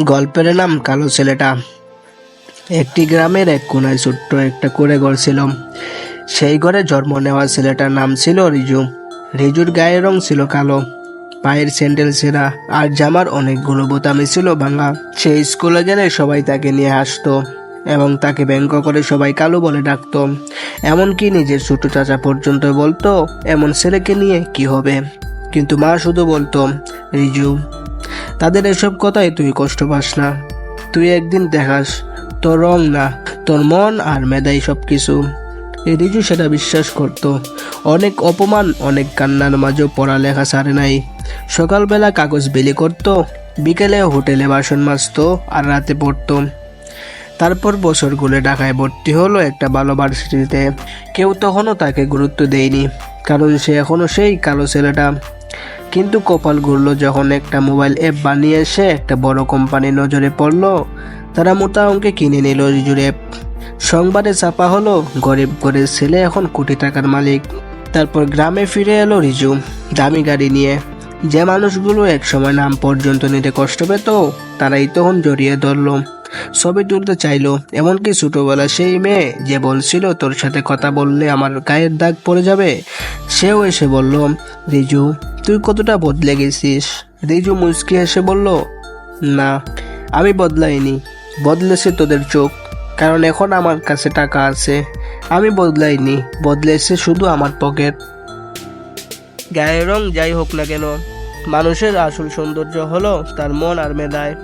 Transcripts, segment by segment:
গল্পের নাম কালো ছেলেটা। একটি গ্রামের এক কোনায় ছোট্ট একটা করে ঘর ছিল। সেই ঘরে জন্ম নেওয়া ছেলেটার নাম ছিল রিজু। রিজুর গায়ের রং ছিল কালো। পায়ের স্যান্ডেল ছেঁড়া আর জামার অনেকগুলো বোতামই ছিল ভাঙা। সে স্কুলে গেলে সবাই তাকে নিয়ে আসতো এবং তাকে ব্যঙ্গ করে সবাই কালো বলে ডাকতো। এমনকি নিজের ছোট চাচা পর্যন্ত বলতো, এমন ছেলেকে নিয়ে কি হবে? কিন্তু মা শুধু বলতো, রিজু তাদের এসব কথায় তুই কষ্ট পাস না। তুই একদিন দেখাস, তোর রং না, তোর মন আর মেধাই সব কিছু রিজু সেটা বিশ্বাস করত। অনেক অপমান, অনেক কান্নার মাঝেও পড়ালেখা সারে নাই। সকালবেলা কাগজ বিলি করত, বিকেলে হোটেলে বাসন মাজতো আর রাতে পড়তো। তারপর বছরগুলো ঢাকায় ভর্তি হলো একটা ভালো ভার্সিটিতে। কেউ তখনও তাকে গুরুত্ব দেয়নি, কারণ সে এখনও সেই কালো ছেলেটা। কিন্তু কপাল ঘুরলো যখন একটা মোবাইল অ্যাপ বানিয়ে এসে একটা বড় কোম্পানি নজরে পড়ল। তারা মোটা অঙ্কে কিনে নিল রিজুর অ্যাপ। সংবাদে চাপা হলো, গরিব ঘরের ছেলে এখন কোটি টাকার মালিক। তারপর গ্রামে ফিরে এলো রিজু, দামি গাড়ি নিয়ে। যে মানুষগুলো একসময় নাম পর্যন্ত নিতে কষ্ট পেত, তারাই তখন জড়িয়ে ধরলো। ছবি তুলতে চাইলো, এমনকি ছোটবেলা সেই মেয়ে যে বলছিল, তোর সাথে কথা বললে আমার গায়ের দাগ পড়ে যাবে, সেও এসে বলল, রিজু তুই কতটা বদলে গেছিস? রিজু মুচকি এসে বলল, না, আমি বদলাইনি। বদলেছে তোদের চোখ, কারণ এখন আমার কাছে টাকা আছে। আমি বদলাইনি, বদলেছে শুধু আমার পকেট। গায়ের রং যাই হোক না কেন, মানুষের আসল সৌন্দর্য হলো তার মন আর মেধায়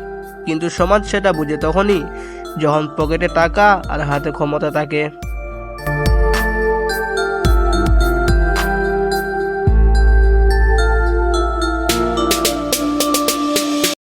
কিন্তু সমাজ সেটা বুঝে তখনই, যখন পকেটে টাকা আর হাতে ক্ষমতা থাকে।